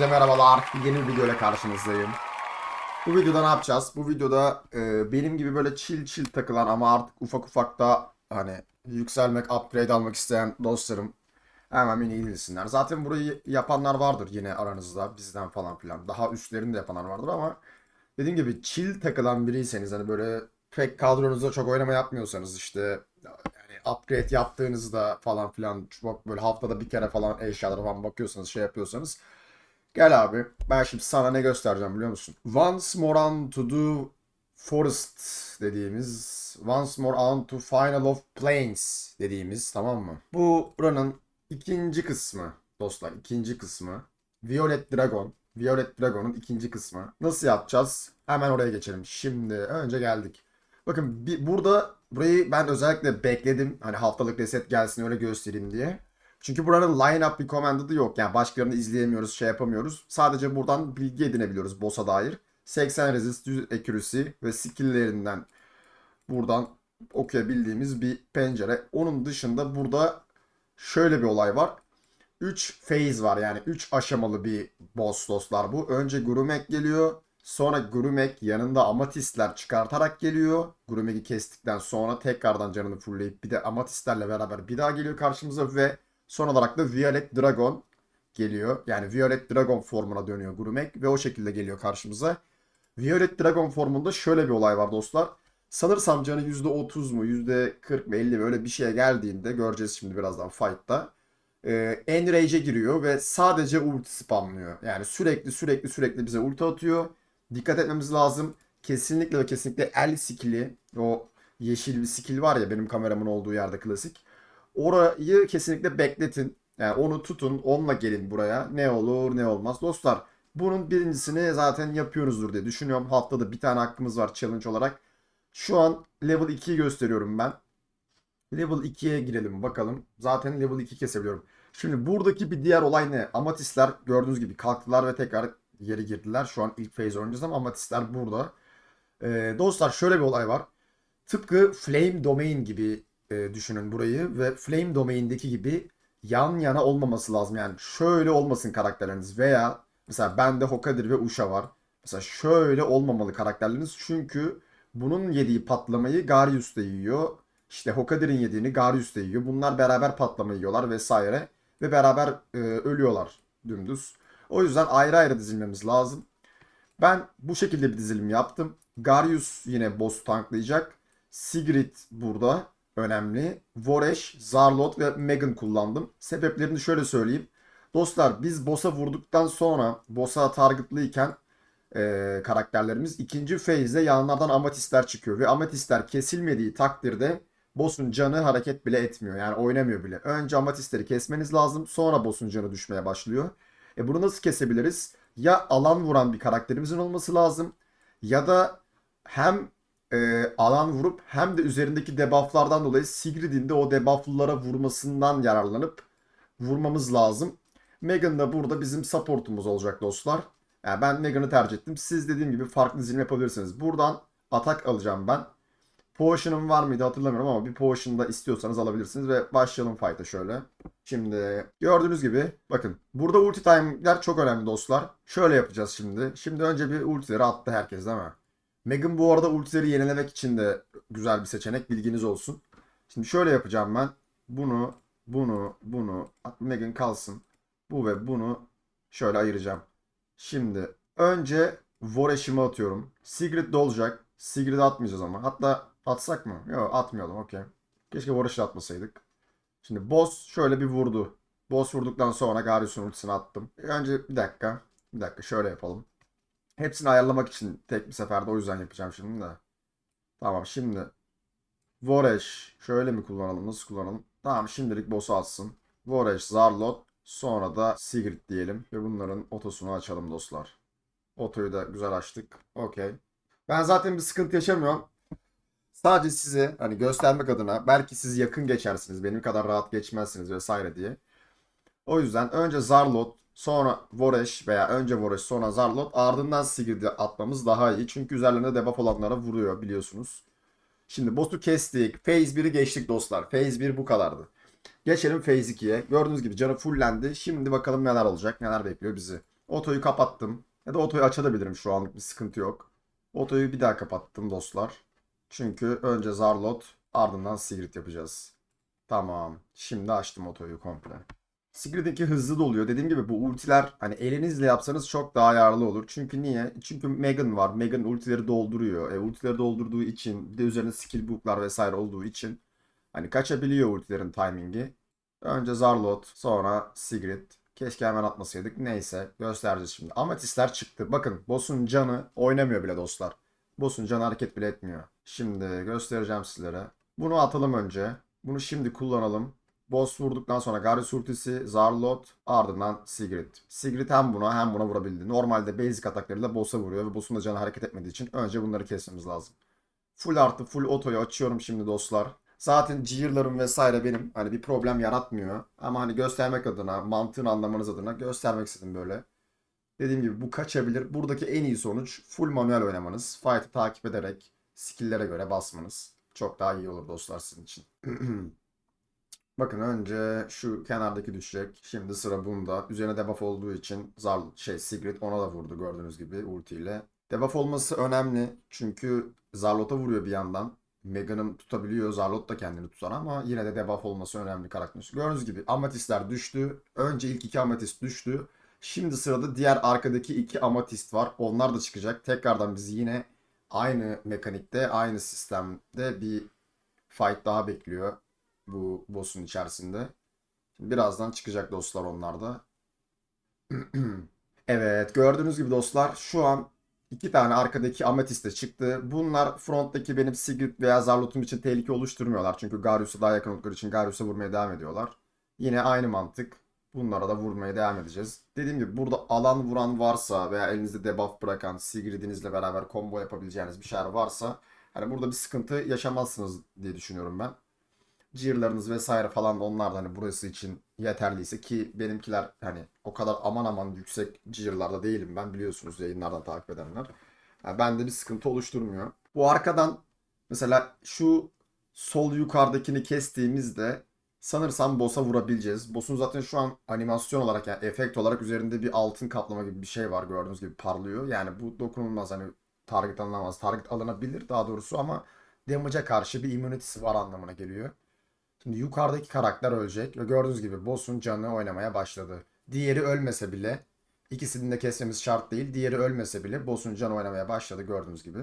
Hepinize merhabalar. Yeni bir videoyla karşınızdayım. Bu videoda ne yapacağız? Bu videoda e, benim gibi böyle chill chill takılan ama artık ufak ufak da hani yükselmek, upgrade almak isteyen dostlarım hemen beni ilgilensinler. Zaten burayı yapanlar vardır yine aranızda bizden falan filan. Daha üstlerini de yapanlar vardır ama dediğim gibi chill takılan biriyseniz hani böyle pek kadronuzda çok oynama yapmıyorsanız işte yani upgrade yaptığınızda falan filan çok böyle haftada bir kere falan eşyalara falan bakıyorsanız şey yapıyorsanız Gel abi. Ben şimdi sana ne göstereceğim biliyor musun? Once more on to do forest dediğimiz Once more on to final of plains dediğimiz tamam mı? Bu buranın ikinci kısmı dostlar. ikinci kısmı. Violet Dragon. Violet Dragon'un ikinci kısmı. Nasıl yapacağız? Hemen oraya geçelim. Şimdi önce geldik. Bakın bir, burada burayı ben özellikle bekledim. Hani haftalık reset gelsin öyle göstereyim diye. Çünkü buranın line-up recommended'ı yok. Yani başkalarını izleyemiyoruz, şey yapamıyoruz. Sadece buradan bilgi edinebiliyoruz boss'a dair. 80 resist, 100 accuracy ve skill'lerinden buradan okuyabildiğimiz bir pencere. Onun dışında burada şöyle bir olay var. 3 phase var yani 3 aşamalı bir boss dostlar bu. Önce Grumek geliyor. Sonra Grumek yanında amatistler çıkartarak geliyor. Grumek'i kestikten sonra tekrardan canını fullleyip bir de amatistlerle beraber bir daha geliyor karşımıza ve son olarak da Violet Dragon geliyor. Yani Violet Dragon formuna dönüyor Grumek ve o şekilde geliyor karşımıza. Violet Dragon formunda şöyle bir olay var dostlar. Sanırsam canı %30 mu %40 mı 50 mi öyle bir şeye geldiğinde göreceğiz şimdi birazdan fight'ta. Ee, Enrage'e giriyor ve sadece ulti spamlıyor. Yani sürekli sürekli sürekli bize ulti atıyor. Dikkat etmemiz lazım. Kesinlikle ve kesinlikle el skill'i o yeşil bir skill var ya benim kameramın olduğu yerde klasik. Orayı kesinlikle bekletin. Yani onu tutun, onunla gelin buraya. Ne olur ne olmaz. Dostlar bunun birincisini zaten yapıyoruzdur diye düşünüyorum. Haftada bir tane hakkımız var challenge olarak. Şu an level 2'yi gösteriyorum ben. Level 2'ye girelim bakalım. Zaten level 2 kesebiliyorum. Şimdi buradaki bir diğer olay ne? Amatistler gördüğünüz gibi kalktılar ve tekrar geri girdiler. Şu an ilk phase oynayacağız ama amatistler burada. Ee, dostlar şöyle bir olay var. Tıpkı Flame Domain gibi e, düşünün burayı ve Flame Domain'deki gibi yan yana olmaması lazım. Yani şöyle olmasın karakterleriniz veya mesela bende Hokadir ve Usha var. Mesela şöyle olmamalı karakterleriniz çünkü bunun yediği patlamayı Garius da yiyor. İşte Hokadir'in yediğini Garius da yiyor. Bunlar beraber patlama yiyorlar vesaire ve beraber e, ölüyorlar dümdüz. O yüzden ayrı ayrı dizilmemiz lazım. Ben bu şekilde bir dizilim yaptım. Garius yine boss tanklayacak. Sigrid burada önemli. Voresh, Zarlot ve Megan kullandım. Sebeplerini şöyle söyleyeyim. Dostlar biz boss'a vurduktan sonra boss'a targetlıyken e, karakterlerimiz ikinci phase'de yanlardan amatistler çıkıyor. Ve amatistler kesilmediği takdirde boss'un canı hareket bile etmiyor. Yani oynamıyor bile. Önce amatistleri kesmeniz lazım. Sonra boss'un canı düşmeye başlıyor. E bunu nasıl kesebiliriz? Ya alan vuran bir karakterimizin olması lazım. Ya da hem e, alan vurup hem de üzerindeki debufflardan dolayı Sigrid'in de o debufflara vurmasından yararlanıp vurmamız lazım. Megan da burada bizim supportumuz olacak dostlar. Yani ben Megan'ı tercih ettim. Siz dediğim gibi farklı dizilim yapabilirsiniz. Buradan atak alacağım ben. Potion'um var mıydı hatırlamıyorum ama bir potion da istiyorsanız alabilirsiniz ve başlayalım fight'a şöyle. Şimdi gördüğünüz gibi bakın burada ulti time'ler çok önemli dostlar. Şöyle yapacağız şimdi. Şimdi önce bir ultileri attı herkes değil mi? Megan bu arada ultileri yenilemek için de güzel bir seçenek bilginiz olsun. Şimdi şöyle yapacağım ben. Bunu, bunu, bunu. Megan kalsın. Bu ve bunu şöyle ayıracağım. Şimdi önce Voresh'imi atıyorum. Sigrid de olacak. Sigrid'i atmayacağız ama. Hatta atsak mı? Yok atmayalım okey. Keşke Voresh'i atmasaydık. Şimdi boss şöyle bir vurdu. Boss vurduktan sonra Garius'un ultisini attım. Önce bir dakika. Bir dakika şöyle yapalım. Hepsini ayarlamak için tek bir seferde o yüzden yapacağım şimdi de. Tamam şimdi. Voresh şöyle mi kullanalım? Nasıl kullanalım? Tamam şimdilik boss'u atsın. Voresh, Zarlot sonra da Sigrid diyelim. Ve bunların otosunu açalım dostlar. Otoyu da güzel açtık. Okey. Ben zaten bir sıkıntı yaşamıyorum. Sadece size hani göstermek adına belki siz yakın geçersiniz. Benim kadar rahat geçmezsiniz vesaire diye. O yüzden önce Zarlot sonra Voresh veya önce Voresh sonra Zarlot ardından Sigrid'i atmamız daha iyi. Çünkü üzerlerinde debuff olanlara vuruyor biliyorsunuz. Şimdi boss'u kestik. Phase 1'i geçtik dostlar. Phase 1 bu kadardı. Geçelim Phase 2'ye. Gördüğünüz gibi canı fullendi. Şimdi bakalım neler olacak. Neler bekliyor bizi. Otoyu kapattım. Ya da otoyu açabilirim şu anlık bir sıkıntı yok. Otoyu bir daha kapattım dostlar. Çünkü önce Zarlot ardından Sigrid yapacağız. Tamam. Şimdi açtım otoyu komple. Sigrid'inki hızlı doluyor. Dediğim gibi bu ultiler hani elinizle yapsanız çok daha yararlı olur. Çünkü niye? Çünkü Megan var. Megan ultileri dolduruyor. E, ultileri doldurduğu için bir de üzerine skill book'lar vesaire olduğu için hani kaçabiliyor ultilerin timingi. Önce Zarlot, sonra Sigrid. Keşke hemen atmasaydık. Neyse göstereceğiz şimdi. Ametistler çıktı. Bakın boss'un canı oynamıyor bile dostlar. Boss'un canı hareket bile etmiyor. Şimdi göstereceğim sizlere. Bunu atalım önce. Bunu şimdi kullanalım. Boss vurduktan sonra Garrus ultisi, Zarlot, ardından Sigrid. Sigrid hem buna hem buna vurabildi. Normalde basic ataklarıyla boss'a vuruyor ve boss'un da canı hareket etmediği için önce bunları kesmemiz lazım. Full artı full otoyu açıyorum şimdi dostlar. Zaten gear'larım vesaire benim hani bir problem yaratmıyor. Ama hani göstermek adına, mantığını anlamanız adına göstermek istedim böyle. Dediğim gibi bu kaçabilir. Buradaki en iyi sonuç full manuel oynamanız. Fight'ı takip ederek skill'lere göre basmanız. Çok daha iyi olur dostlar sizin için. Bakın önce şu kenardaki düşecek. Şimdi sıra bunda. Üzerine debuff olduğu için Zar şey Sigrid ona da vurdu gördüğünüz gibi ultiyle. Debuff olması önemli. Çünkü Zarlot'a vuruyor bir yandan. Megan'ın tutabiliyor. Zarlot da kendini tutar ama yine de debuff olması önemli karakter. Gördüğünüz gibi amatistler düştü. Önce ilk iki amatist düştü. Şimdi sırada diğer arkadaki iki amatist var. Onlar da çıkacak. Tekrardan bizi yine aynı mekanikte, aynı sistemde bir fight daha bekliyor bu boss'un içerisinde. Birazdan çıkacak dostlar onlar da. Evet gördüğünüz gibi dostlar şu an iki tane arkadaki ametist de çıktı. Bunlar fronttaki benim Sigrid veya Zarlot'um için tehlike oluşturmuyorlar. Çünkü Garius'a daha yakın oldukları için Garius'a vurmaya devam ediyorlar. Yine aynı mantık. Bunlara da vurmaya devam edeceğiz. Dediğim gibi burada alan vuran varsa veya elinizde debuff bırakan Sigrid'inizle beraber combo yapabileceğiniz bir şeyler varsa hani burada bir sıkıntı yaşamazsınız diye düşünüyorum ben. Gear'larınız vesaire falan da onlar da hani burası için yeterliyse ki benimkiler hani o kadar aman aman yüksek gear'larda değilim ben biliyorsunuz yayınlardan takip edenler. Yani bende bir sıkıntı oluşturmuyor. Bu arkadan mesela şu sol yukarıdakini kestiğimizde sanırsam boss'a vurabileceğiz. Boss'un zaten şu an animasyon olarak yani efekt olarak üzerinde bir altın kaplama gibi bir şey var gördüğünüz gibi parlıyor. Yani bu dokunulmaz hani target alınamaz. Target alınabilir daha doğrusu ama damage'a karşı bir immunity'si var anlamına geliyor. Şimdi yukarıdaki karakter ölecek ve gördüğünüz gibi boss'un canı oynamaya başladı. Diğeri ölmese bile ikisini de kesmemiz şart değil. Diğeri ölmese bile boss'un canı oynamaya başladı gördüğünüz gibi.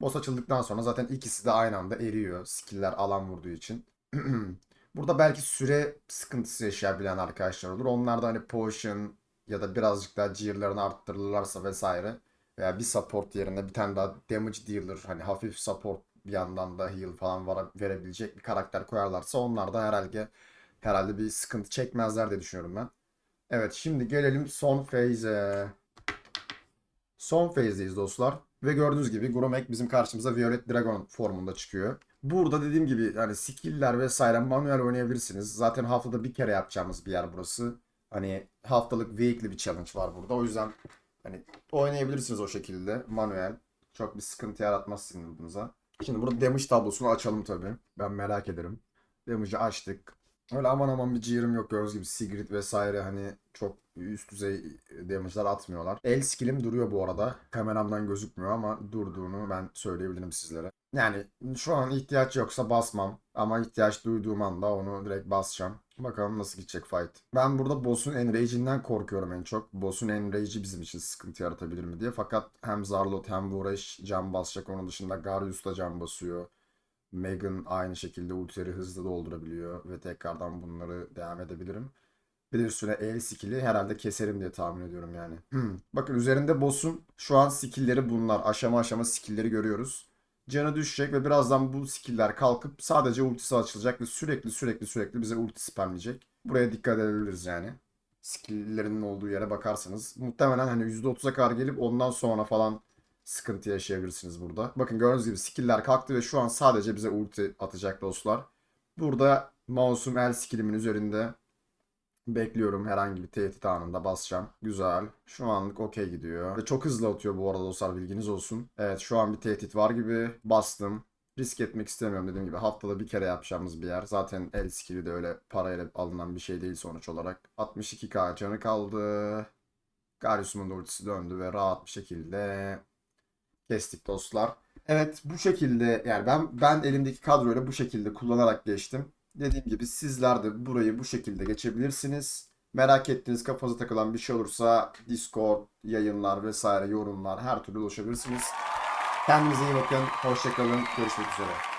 Boss açıldıktan sonra zaten ikisi de aynı anda eriyor. Skill'ler alan vurduğu için. Burada belki süre sıkıntısı yaşayabilen arkadaşlar olur. Onlar da hani potion ya da birazcık daha gear'larını arttırırlarsa vesaire veya bir support yerine bir tane daha damage dealer hani hafif support bir yandan da heal falan var, verebilecek bir karakter koyarlarsa onlar da herhalde herhalde bir sıkıntı çekmezler diye düşünüyorum ben. Evet şimdi gelelim son phase'e. Son phase'deyiz dostlar. Ve gördüğünüz gibi Gromek bizim karşımıza Violet Dragon formunda çıkıyor. Burada dediğim gibi yani skill'ler vesaire manuel oynayabilirsiniz. Zaten haftada bir kere yapacağımız bir yer burası. Hani haftalık weekly bir challenge var burada. O yüzden hani oynayabilirsiniz o şekilde manuel. Çok bir sıkıntı yaratmaz adınıza. Şimdi burada damage tablosunu açalım tabii. Ben merak ederim. Damage'ı açtık. Öyle aman aman bir ciğerim yok gördüğünüz gibi Sigrid vesaire hani çok üst düzey damage'lar atmıyorlar. El skill'im duruyor bu arada. Kameramdan gözükmüyor ama durduğunu ben söyleyebilirim sizlere. Yani şu an ihtiyaç yoksa basmam. Ama ihtiyaç duyduğum anda onu direkt basacağım. Bakalım nasıl gidecek fight. Ben burada boss'un enrage'inden korkuyorum en çok. Boss'un enrage'i bizim için sıkıntı yaratabilir mi diye. Fakat hem Zarlot hem Vureş can basacak. Onun dışında Garius da can basıyor. Megan aynı şekilde ultileri hızlı doldurabiliyor ve tekrardan bunları devam edebilirim. Bir de üstüne el skill'i herhalde keserim diye tahmin ediyorum yani. Hmm. Bakın üzerinde boss'un şu an skill'leri bunlar. Aşama aşama skill'leri görüyoruz. Canı düşecek ve birazdan bu skill'ler kalkıp sadece ultisi açılacak ve sürekli sürekli sürekli bize ulti spamleyecek. Buraya dikkat edebiliriz yani. Skill'lerinin olduğu yere bakarsanız. Muhtemelen hani %30'a kadar gelip ondan sonra falan sıkıntı yaşayabilirsiniz burada. Bakın gördüğünüz gibi skill'ler kalktı ve şu an sadece bize ulti atacak dostlar. Burada mouse'um el skill'imin üzerinde bekliyorum herhangi bir tehdit anında basacağım. Güzel. Şu anlık okey gidiyor. Ve çok hızlı atıyor bu arada dostlar bilginiz olsun. Evet şu an bir tehdit var gibi bastım. Risk etmek istemiyorum dediğim gibi haftada bir kere yapacağımız bir yer. Zaten el skill'i de öyle parayla alınan bir şey değil sonuç olarak. 62k canı kaldı. Karius'un da ultisi döndü ve rahat bir şekilde kestik dostlar. Evet bu şekilde yani ben ben elimdeki kadroyla bu şekilde kullanarak geçtim. Dediğim gibi sizler de burayı bu şekilde geçebilirsiniz. Merak ettiğiniz kafanıza takılan bir şey olursa Discord, yayınlar vesaire yorumlar her türlü ulaşabilirsiniz. Kendinize iyi bakın. Hoşçakalın. Görüşmek üzere.